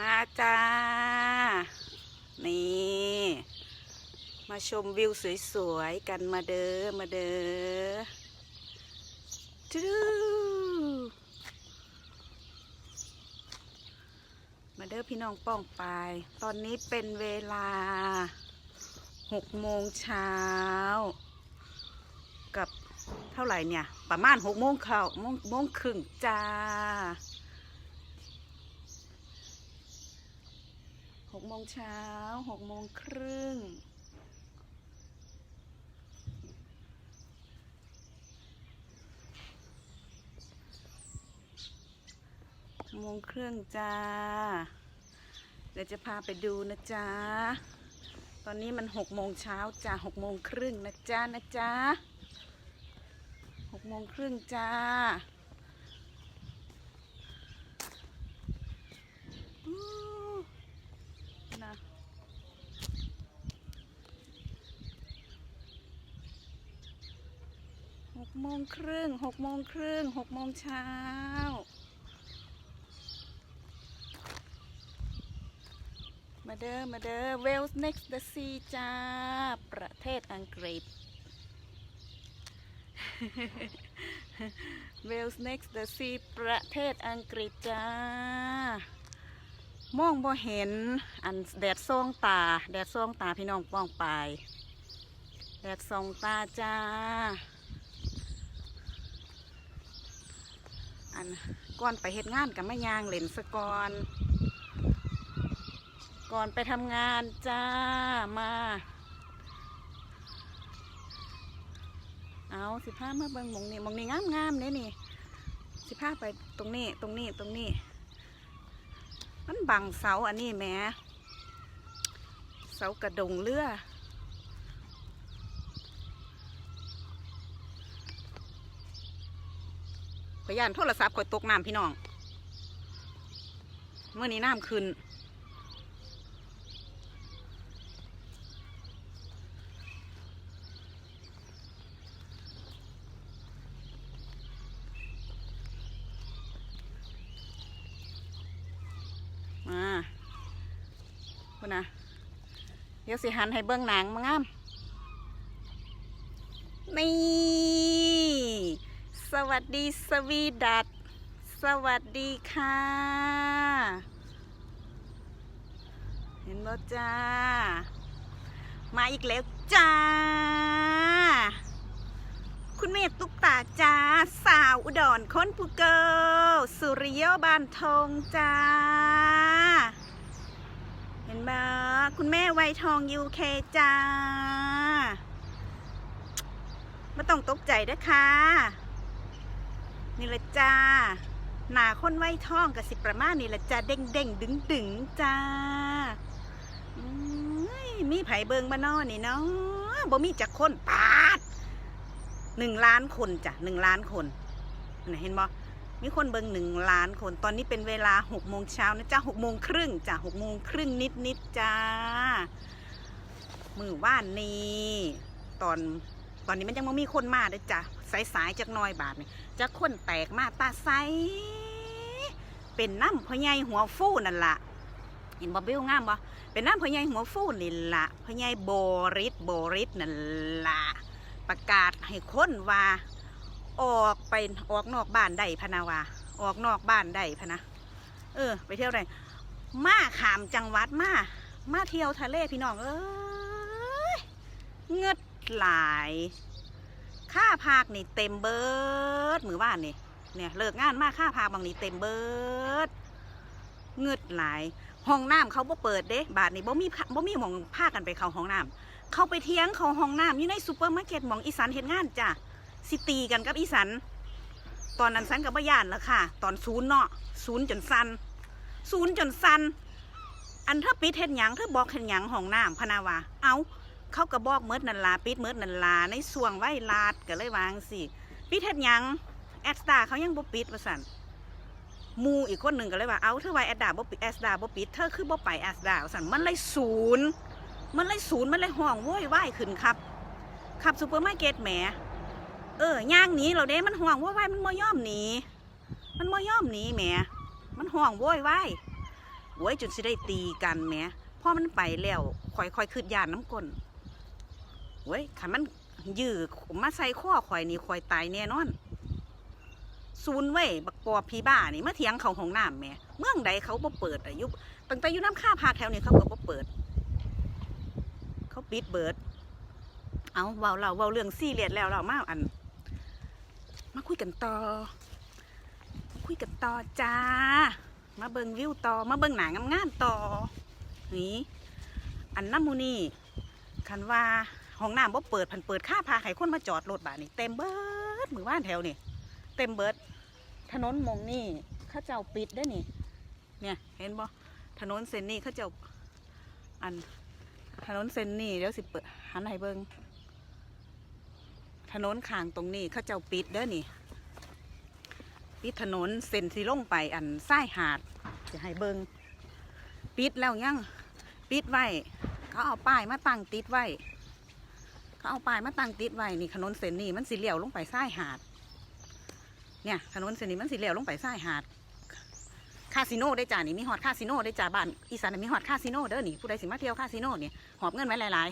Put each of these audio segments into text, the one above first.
มาจ้า นี่ มาชมวิวสวยๆ กันมาเด้อ มาเด้อจูมาเด้อพี่น้องป้องไป ตอนนี้เป็นเวลาหกโมงเช้า กับเท่าไหร่เนี่ย ประมาณหกโมงเข้าโมงโมงครึ่งจ้า หกโมงเช้าหกโมงครึ่งโมงครึ่งจ้า เดี๋ยวจะพาไปดูนะจ๊ะ ตอนนี้มันหกโมงเช้าจ้าหกโมงครึ่งนะจ๊ะนะจ๊ะหกโมงครึ่งจ้าอู้นะห กโมงครึ่งหกโมงครึ่งหกโมงเช้า มาเด้อมาเด้อ Wales next the sea จ้า ประเทศอังกฤษ Wales next the sea ประเทศอังกฤษจ้ามองบ่เห็นอันแดดส่องตา แดดส่องตาพี่น้องป้องไป แดดส่องตาจ้า อันก่อนไปเฮ็ดงานกับแม่ยางเล่นสะกอนก่อนไปทำงานจ้ามา เอาสิผ้ามาเบิ่งมองนี่มองนี่งามงามเนี่ยนี่ สิผ้าไปตรงนี้ตรงนี้ตรงนี้ มันบังเสาอันนี้แหม่เสากระดงเรือ ขอยยานโทรศัพท์ข่อยตกน้ำพี่น้อง เมื่อนี้น้ำขึ้น มาคุณนะเดี๋ยวสิหันให้เบิ้องหนังมางาม นี่ วัสดีสวีดัตสวัสดีค่ะ เห็นบ่จ้า มาอีกแล้วจ้า คุณเมธตุกตาจ้า สาวอุดรค้นภูเกิลสุริโยบานทองจ้า เห็นบ่คุณแม่ไวทองยูเคจ้าไม่ต้องตกใจนะคะ นี่ละจ้า หนาค้นไวยท่องกับสิประมาณนี่ละจ้าเด้งเด้งดึงดึงจ้ามีไผ่เบิงมานอนี่เนาะบ่มีจักคนปาดหนึ่งล้านคนจ้ะหนึ่งล้านคนนเห็นบ่มีคนเบิงหนึ่งล้านคน ตอนนี้เป็นเวลาหกโมงเช้านะจ้าหกโมงครึ่งจ้ะหกโมงครึ่งนิดนิดจ้า มือว่านนี้ตอน อนนี้มันยังไม่มีคนมาเด้อจ้ะสายสายๆจากน้อยบาทนี่จะคนแตกมาตาใสเป็นน้ำพ่อใหญ่หัวฟูนั่นละเห็นบ่บิ้วงามบ่เป็นน้ำพ่อใหญ่หัวฟูนี่ละพ่อใหญ่โบริสโบริสนั่นละประกาศให้คนว่า ออกไปออกนอกบ้านได้พนาวาออกนอกบ้านได้พนะ เออ ไปเที่ยวได้มาขามจังหวัดมา มาเที่ยวทะเลพี่น้องเอ้ยเงืด หลายค่าพากนี่เต็มเบิดมือบ้านนี่เนี่ยเลิกงานมากค่าพากบางนี่เต็มเบิดเงืดหลาย ห้องน้ำเขาบ่เปิดเด้บาทนี่บ่มีบ่มีหมองพากันไปเขาห้องน้ำเขาไปเที่ยงเขาห้องน้ำอยู่ในซูเปอร์มาร์เก็ตหมองอีสานเห็นงานจ้ะสิตีกันกับอีสานตอนนั้นสันกับย่านแล้วค่ะ ตอนศูนย์เนาะศูนย์จนสันศูนย์จนสันอันเธอปิดเห็นหยังเธอบอกเห็นหยังห้องน้ำพนาวาเอา เขาก็บอกเมิดนันลาปิดเมิดนันลาในส่วงไว้ลาดก็เลยวางสิปิดเห็นหยังแอดสตาเขายังบ่ปิดว่าสันมูอีกคนหนึ่งก็เลยว่าเอาเธอไว้แอดดาบ่ปิดแอดดาบ่ปิดเธอคือบ่ไปแอดดาว่าสันมันเลยศูนย์มันเลยศูนย์มันเลยห้องโว้ยว่ายขึ้นครับขับซูเปอร์มาร์เก็ตแหมเออย่างหนีเราเด้มันห่วงโว้ยว่ายมันบ่ยอมหนีมันบ่ยอมหนีแหมมันห่วงโว้ยว่ายโว้ยจนสิได้ตีกันแหมพอมันไปแล้วข่อยข่อยคืดยานน้ำกลน โว้ยขันมันยื้อมาใส่ข้อข่อยนี่ข่อยตายแน่นอนซูนเว้ยบักปอบพีบ้านี่มาเถียงเขาของน้ำแม่เมืองใดเขาบ่เปิดอายุตั้งแต่อยู่น้ำข้าพาแถวนี้เขาก็บ่เปิด เขาปิดเบิด เอาเว้าเราเว้าเรื่องซีเรียสแล้วเรามาอัน มาคุยกันต่อ คุยกันต่อจ้า มาเบิงวิวต่อมาเบิงหนังงามๆต่อนี่อันน้ำมูนี่คันว่า ห้องน้ำบ่เปิดผันเปิดค่าพาไข่คนมาจอดรถบ่านี่เต็มเบิดมือว่านแถวนี่เต็มเบิด ถนนมองนี่ข้าเจ้าปิดได้นี่ เนี่ยเห็นบ่ถนนเส้นนี้ข้าเจ้าอันถนนเส้นนี้เดี๋ยวสิเปิดหันให้เบิงถนนข้างตรงนี้ข้าเจ้าปิดเด้อนี่ปิดถนนเส้นสีลงไปอันซ้ายหาดจะให้เบิงปิดแล้วยังปิดไว้เขาเอาป้ายมาตั้งติดไว้ เขาเอาป้ายมาตั้งติดไว้นี่ถนนเส้นนี้มันสีเหลี่ยวลงไปซ้ายหาด เนี่ยถนนเส้นนี้มันสีเหลี่ยวลงไปซ้ายหาดคาสิโนได้จ้านี่มีฮอดคาสิโนได้จ้าบ้านอีสานมีฮอดคาสิโนเด้อนี่ผู้ใดสิมาเที่ยวคาสิโนเนี่ยหอบเงินไว้หลาย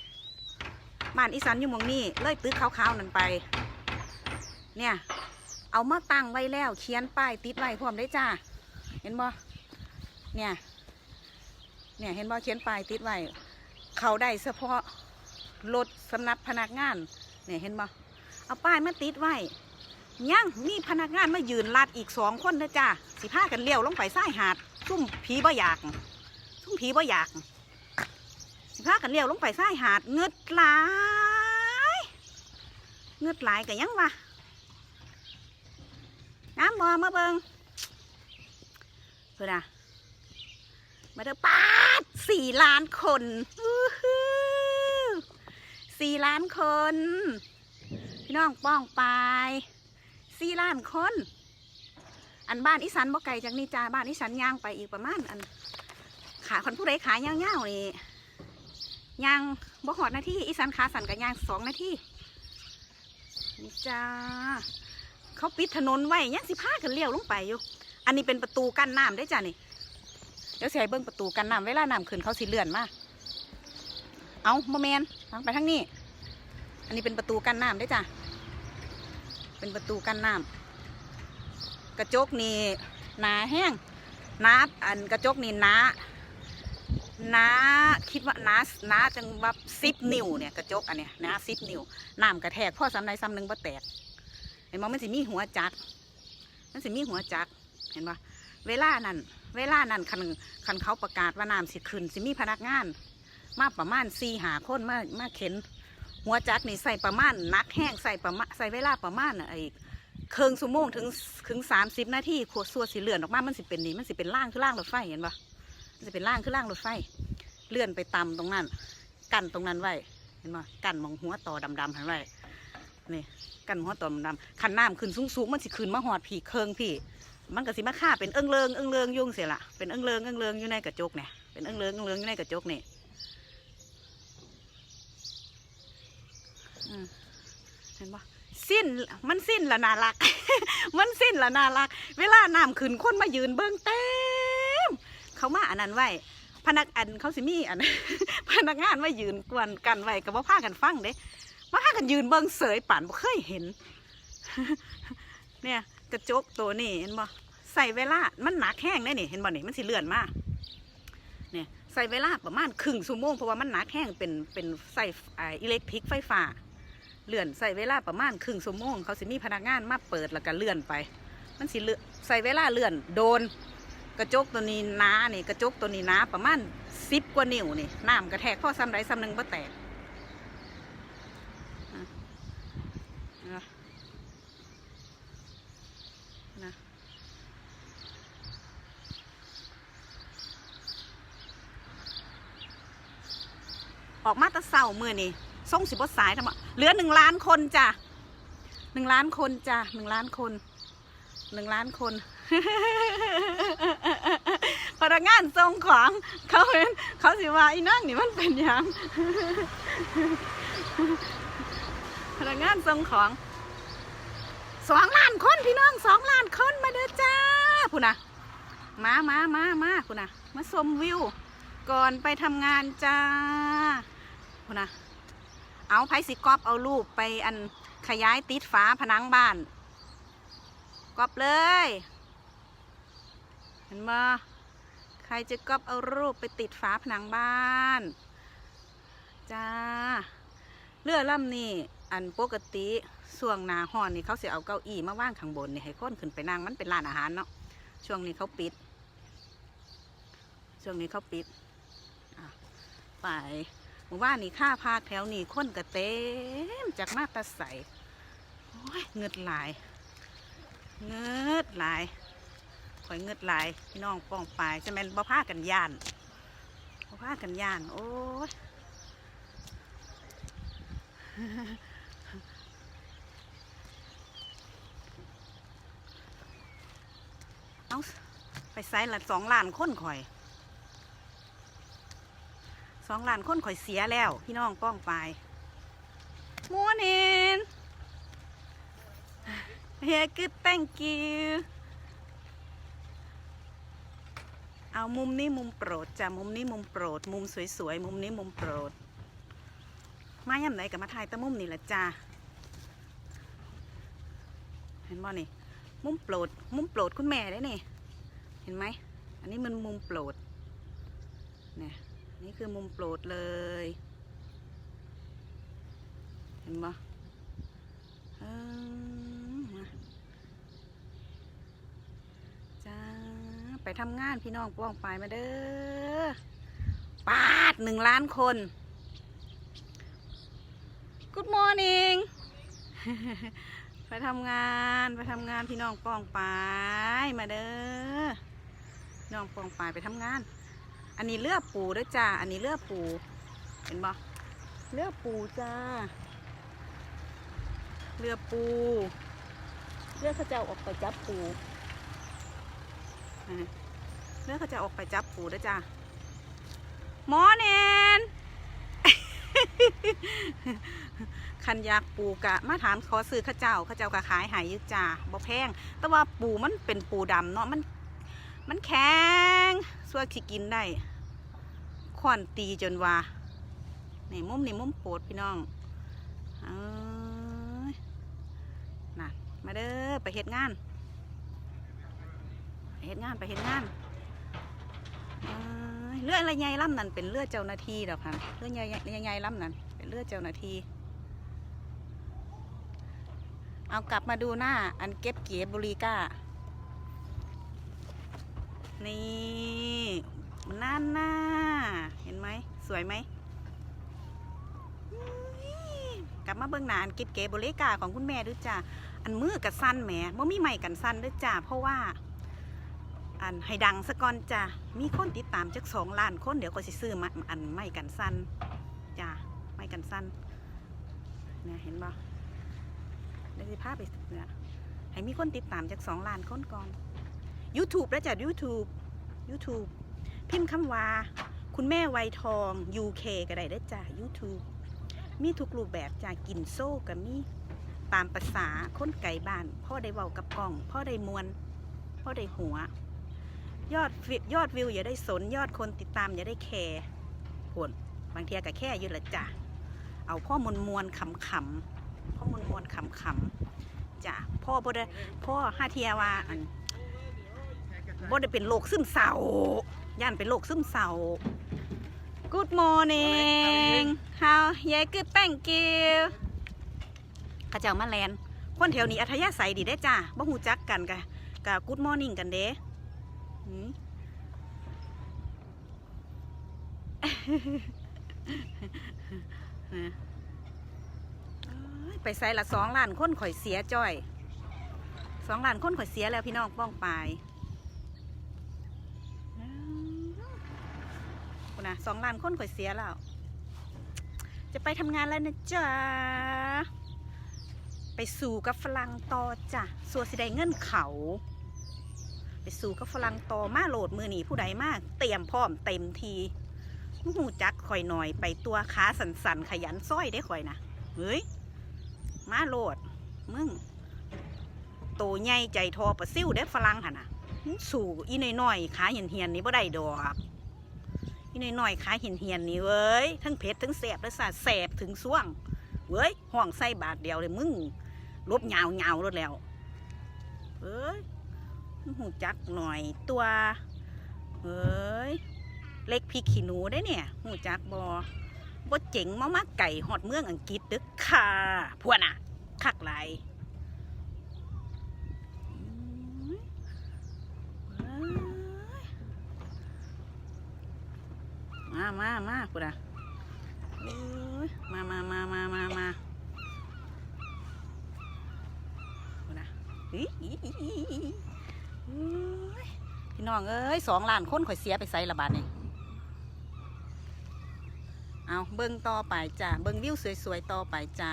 ๆบ้านอีสานอยู่มองนี่เลยตึกขาวๆนั่นไป เนี่ย เอามาตั้งไว้แล้วเขียนป้ายติดไว้พร้อมได้จ้าเห็นบ่เนี่ยเนี่ยเห็นบ่เขียนป้ายติดไว้เขาได้เฉพาะ รถสำหรับพนักงานเนี่ยเห็นบ่เอาป้ายมาติดไว้ยังมีพนักงานมายืนลัดอีกสองคนนะจ้าสิพากันเลี้ยวลงไปซ้หาดซุ่มผีบ่อยากซุ่มผีบ่อยาก สิพากันเลี้ยวลงไปซ้หาดเงืดหลายเงืดหลายกันยังวะน้ำบอมาเบิงเพื่อนอะมาเด้อปาดสี่ล้านคนอู้หู สี่ล้านคน พี่น้องป้องไปสี่ล้านคน อันบ้านอีสันบ่ไก่จากนี่จ้าบ้านอีสันย่างไปอีกประมาณอัน ขาคนผู้ใดขายย่างย่าๆนี่ย่างบ่หอดนาทีอีสันขาสันกับย่างสองนาทีนี่จ้าเขาปิดถนนไว้ยังสิพากันเลี้ยวลงไปอยู่ อันนี้เป็นประตูกั้นน้ำได้จ้านี่เดี๋ยวให้เบิ้งประตูกั้นน้ำเวลาน้ำขึ้นเขาสิเลื่อนมาเอาโมเมนไปทางนี้ อันนี้เป็นประตูกั้นน้ำได้จ้าเป็นประตูกั้นน้ำกระจกนี่หนาแห้งหนาอันกระจกนี่หนาหนาคิดว่าหนาหนาจังแบบสิบนิ้วเนี่ยกระจกอันเนี้ยหนาสิบนิ้วน้ำกระแทกพ่อซ้ำใดซ้ำหนึ่งบ่แตกเห็นบ่มันสิมีหัวจักมันสิมีหัวจักเห็นบ่เวลานั้นเวลานั้นคันคันเขาประกาศว่าน้ำสิขึ้นสิมีพนักงาน มาประมาณสี่หาคนมามาเข็น หัวจักนี่ใส่ประมาณนักแห้งใส่ประมาณใส่เวลาประมาณน่ะไอ้เครื่องชั่วโมงถึงถึงสามสิบนาทีขวดส่วสิเหลือนออกมามันสิเป็นนี่มันสิเป็นล่างคือล่างรถไฟเห็นปะมันสิเป็นล่างคือล่างรถไฟ เลื่อนไปตำตรงนั้น กันตรงนั้นไว้เห็นปะกันมองหัวต่อดำๆหันไว้นี่กันหัวต่อดำๆขันน้ำขึ้นสูงๆมันสิขึ้นมาหอดผีเคิงพี่ มันก็สิมาฆ่าเป็นเอิงเลิงเอิงเลิงยุ่งเสียละเป็นเอิงเลิงเอิงเลิงอยู่ในกระจกเนี่ยเป็นเอิงเลิงเอิงเลิงอยู่ในกระจกนี่อื เห็นปะสิ้นมันสิ้นละน่ารัก มันสิ้นละน่ารัก เวลาน้ำขึ้นคนมายืนเบิ้องเต็ม เขามาอันนั้นไว้พนักอันเขาสิมีอันพนักงานมายืนกวนกันไว้กับว่าพากันฟังเด้มาพากันยืนเบิ้องเสยป่านบ่เคยเห็น เนี่ยกระจกตัวนี่เห็นบ่ใส่เวลา มันหนักแห้งได้นี่เห็นบ่นี่มันสิเลื่อนมากเนี่ยใส่เวลาประมาณครึ่งชั่วโมงเพราะว่ามันหนักแห้งเป็นเป็นใส่อิเล็กทริกไฟฟ้า เลื่อนใส่เวลาประมาณครึ่งชั่วโมงเขาสิมีพนักงานมาเปิดแล้วก็เลื่อนไป มันสิเลือใส่เวลาเลื่อนโดน กระจกตัวนี้หนานี่กระจกตัวนี้หนาประมาณสิบกว่านิ้วนี่น้ำกระแทกข้อซ้ำใดซ้ำหนึ่งบ่แตกอะนะออกมาตะเศร้ามือนี่ ส่งสิบสายทำไมเหลือหนึ่งล้านคนจ้ะหนึ่งล้านคนจ้ะหนึ่งล้านคนหนึ่งล้านคนพนักงานส่งของเขาเห็นเขาสิว่าอีนั่งนี่มันเป็นยังพนักงานส่งของสองล้านคนพี่น้องสองล้านคนมาเด้อจ้าพูดนะมามามามาคุณนะมาชมวิว ก่อนไปทำงานจ้าคุณนะ เอาไผสิกอบเอารูปไปอันขยายติดฝาผนังบ้านกอบเลย เห็นมาใครจะกอบเอารูปไปติดฝาผนังบ้านจ้าเรือล่ำนี่อันปกติช่วงนาห้อนนี่เขาเสียเอาเก้าอี้มาว่างข้างบนนี่ให้คนขึ้นไปนั่งมันเป็นร้านอาหารเนาะช่วงนี้เขาปิด ช่วงนี้เขาปิดไป หมู่บ้านนี่ค่าพากแถวนี่คนกระเต็มจากมาตาใสโอ้ยเงืดหลาย เงืดหลายข่อยเงืดหลายพี่น้องป้องปลายจะแม่นบ่พากันย่านบ่พากันย่าน โอ้ยเอาไปไซละสองล้านคนข่อย สองล้านคนข่อยเสียแล้ว พี่น้องป้องไปมัวนิน Yeah good thank you เอามุมนี้มุมโปรดจ้ะมุมนี้มุมโปรด มุมสวยๆมุมนี้มุมโปรด มาย่ำไหนกับมาถ่ายตะมุมนี่แหละจ้าเห็นบ่นี่ มุมโปรด มุมโปรดคุณแม่ได้นี่ เห็นไหม อันนี้มันมุมโปรดเนี่ย นี่คือมุมโปรดเลย เห็นบ่เออมาจ้า ไปทำงานพี่น้องป้องไปมาเด้อปาดหนึ่งล้านคน Good morning ไปทำงานไปทำงานพี่น้องป้องปายมาเด้อน้องป้องปายไปทำงาน อันนี้เลือปูด้อจ้า อันนี้เลือปู เห็นบ่เลือปูจ้าเรือปูเรือเขาจะออกไปจับปูเรือเขาจะออกไปจับปูด้อจ้าหมอเนนคันยากปูกะมาถามขอซื้อข้าเจ้าข้าเจ้ากะขายหายยึกจ่าบ่แพง แต่ว่าปูมันเป็นปูดำเนาะมัน มันแข็งส่วนที่กินได้ขวานตีจนว่าในมุมในมุมโปดพี่น้องเอ้ยน่ะมาเด้อไปเฮ็ดงานเฮ็ดงานไปเฮ็ดงานเอ้ยเรือดอะไรใหญ่ล่ำนั่นเป็นเรือดเจ้าหน้าที่ดอกค่ะเรือดใหญ่ใหญ่ๆล่ำนั่นเป็นเรือดเจ้าหน้าที่เอากลับมาดูหน้าอันเก็บเกียบุรีก้า นี่มันน่าหน้าเห็นไหม สวยไหม กลับมาเบื้องหน้าอันเก็บเก๋บุรีก้าของคุณแม่ด้วยจ้าอันมือกับสั้นแหมว่ามีใหม่กันสั้นด้วยจ้าเพราะว่า อันให้ดังสะก่อนจ้ามีคนติดตามจักสองล้านคนเดี๋ยวก็สิซื้อมาอันไม่กันสั้นจ้าไม่กันสั้นเนี่ยเห็นบ่เดี๋ยวจะพาไปเนี่ยให้มีคนติดตามจากสองล้านคนก่อน YouTube แล้วจ้ะ YouTube YouTube พิมพ์คำว่า คุณแม่ไวยทอง UK ก็ได้ได้จ้ะ YouTube มีทุกรูปแบบจ้ะกินโซ่กับมีตามภาษาคนไก่บ้าน พ่อได้เว้ากับกล้อง พ่อได้มวน พ่อได้หัว ยอดยอดวิวอย่าได้สน ยอดคนติดตามอย่าได้แคร์ผลบางทีก็แค่อยืดละจ้ะเอาพ่อมวลมวลขำขำพ่อมวนมวนขำขำจ้ะพ่อบ่ได้พ่อห้าเทียว่าอัน บ่ได้เป็นโรคซึมเศร้าย่านเป็นโรคซึมเศร้า Good morning how yeah good thank you ข้าเจ้ามาแลนคนแถวนี้อัธยาศัยดีได้อจ้ะบ่ฮู้จักกันกะกะ Good morning กันเด้หืมเอ้ยไปใส่ละสองล้านคนข่อยเสียจ้อยสองล้านคนข่อยเสียแล้วพี่น้องป้องปาย นะสองล้านคนข่อยเสียแล้ว จะไปทำงานแล้วนะจ๊ะ ไปสู่กับฝรั่งต่อจ้ะสัวสิได้เงินเขา ไปสู่กับฝรั่งต่อมาโหลดมือหนีผู้ใดมาก เตรียมพร้อมเต็มทีหูจักข่อยหน่อยไปตัวขาสันสันๆขยันซ้อยได้ข่อยนะเฮ้ยมาโหลด มึงโตใหญ่ใจทอประซิ่วเด้ฝรั่งหันนะสู่อีน้อยๆขาเหียนเหียนๆนี่บ่ได้ดอก อีน้อยๆขาเหียนเหียนๆนี่เว้ยทั้งเผ็ดทั้งแสบและสาแสบถึงส่วงเว้ยห้องใส่บาทเดียวเลยมึงลบยาวยาวๆรถแล้วเอ้ยหูจักหน่อยตัวเอ้ยเล็กพริกขี้หนูได้เนี่ยหูจักบอบ่เจ๋งมามาไก่หอดเมืองอังกฤษเดึกค่ะพวกน่ะคักไหลาย มามามาพุดอะเอ้ยมามามามามามาพุดอะพี่น้องเอ้ยสองล้านคนข่อยเสียไปใส่ละบาทนี่เอาเบิ้งต่อไปจ้าเบิ้งวิวสวยๆต่อไปจ้า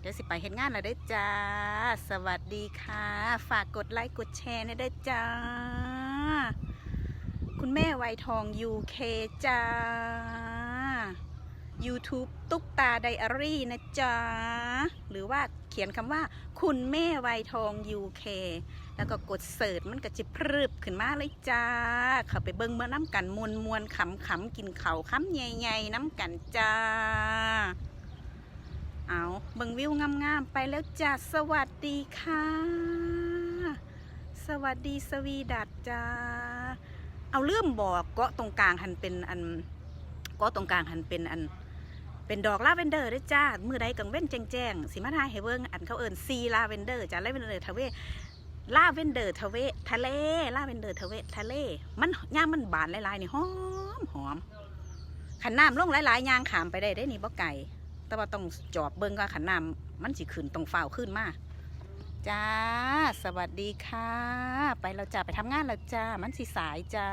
เดี๋ยวสิไปเห็นงานแล้วได้จ้า สวัสดีค่ะ ฝากกดไลค์กดแชร์ได้จ้า คุณแม่ไวยทอง UK จ้า YouTube ตุ๊กตาไดอารี่นะจ๊ะ หรือว่าเขียนคำว่า คุณแม่ไวยทอง UK แล้วก็กดเสิร์ชมันก็จะพรึบขึ้นมาเลยจ้า เข้าไปเบิ้งเมื่อน้ำกันมวนมวนขำขำกินเข่าวคำใหญ่ๆน้ำกันจ้า เอาเบิ้งวิวงามๆไปแล้วจ้า สวัสดีค่ะ สวัสดีสวีดัตจ้า เอาเริ่มบอกเกาะตรงกลางหันเป็นอันเกาะตรงกลางหันเป็นอัน เป็นดอกลาเวนเดอร์ด้วยจ้ามือใดกังเว้นแจ้งๆสิมาทายให้เบิ่งอันเขาเอินซีลาเวนเดอร์จ้าลาเวนเดอร์ทะเวลาเวนเดอร์ทะเวทะเลลาเวนเดอร์ทะเวทะเล มันย่ามมันบานหลายๆนี่หอมหอมขันน้ำลงหลายๆยางขามไปได้ได้นี่บ่ไก่แต่ว่าต้องจอบเบิ่งก็ขันน้ำมันสิขึ้นตรงฝ้าวขึ้นมาก จ้า สวัสดีค่ะ ไปเราจ้าไปทำงานแล้วจ้า มันสีสายจ้า